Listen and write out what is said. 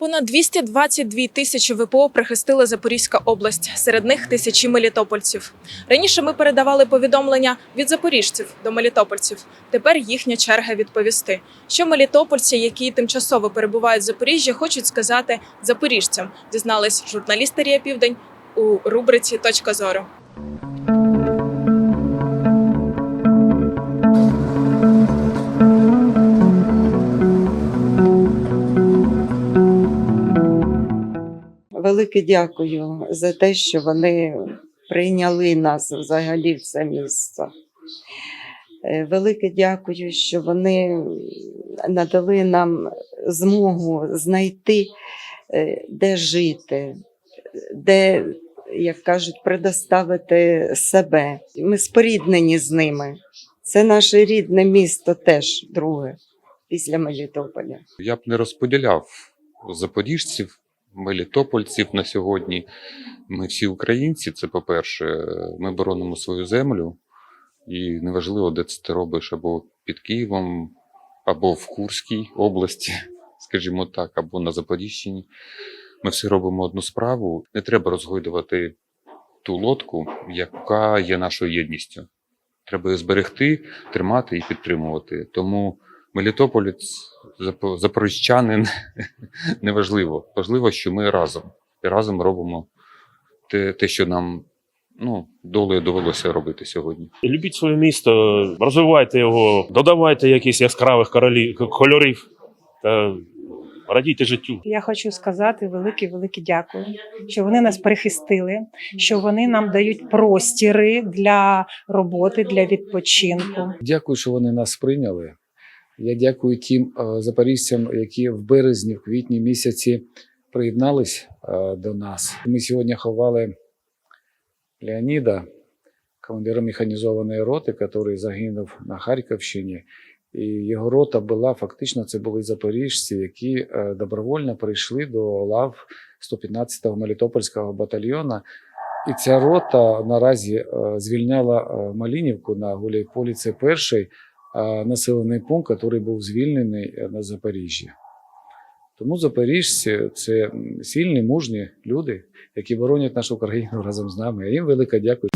Понад 222 тисячі ВПО прихистила Запорізька область. Серед них тисячі мелітопольців. Раніше ми передавали повідомлення від запоріжців до мелітопольців. Тепер їхня черга відповісти, що мелітопольці, які тимчасово перебувають в Запоріжжі, хочуть сказати запоріжцям. Дізнались журналісти Рія Південь у рубриці Точка зору. Велике дякую за те, що вони прийняли нас взагалі в це місце. Е, Велике дякую, що вони надали нам змогу знайти, е, де жити, де, як кажуть, предоставити себе. Ми споріднені з ними. Це наше рідне місто теж друге після Мелітополя. Я б не розподіляв запоріжців, мелітопольців на сьогодні. Ми всі українці, це по-перше, ми боронимо свою землю, і неважливо, де це ти робиш, або під Києвом, або в Курській області, скажімо так, або на Запоріжчині. Ми всі робимо одну справу. Не треба розгойдувати ту лодку, яка є нашою єдністю. Треба її зберегти, тримати і підтримувати. Тому Мелітополець, запо- запоріжчанин неважливо. Важливо, що ми разом. І разом робимо те, те що нам ну, долею довелося робити сьогодні. Любіть своє місто, розвивайте його, додавайте якісь яскравих королі, кольорів та радійте життю. Я хочу сказати велике, велике дякую, що вони нас прихистили, що вони нам дають простіри для роботи, для відпочинку. Дякую, що вони нас прийняли. Я дякую тим е, запоріжцям, які в березні, в квітні місяці приєднались е, до нас. Ми сьогодні ховали Леоніда, командира механізованої роти, який загинув на Харківщині. І його рота була фактично це були запоріжці, які е, добровольно прийшли до лав 115-го Мелітопольського батальйону. І ця рота наразі звільняла Малінівку на Гуляйполі. Це перший населений пункт, який був звільнений е, на Запоріжжі. Тому запоріжці це сильні, мужні люди, які боронять нашу країну разом з нами. А їм велика дякую.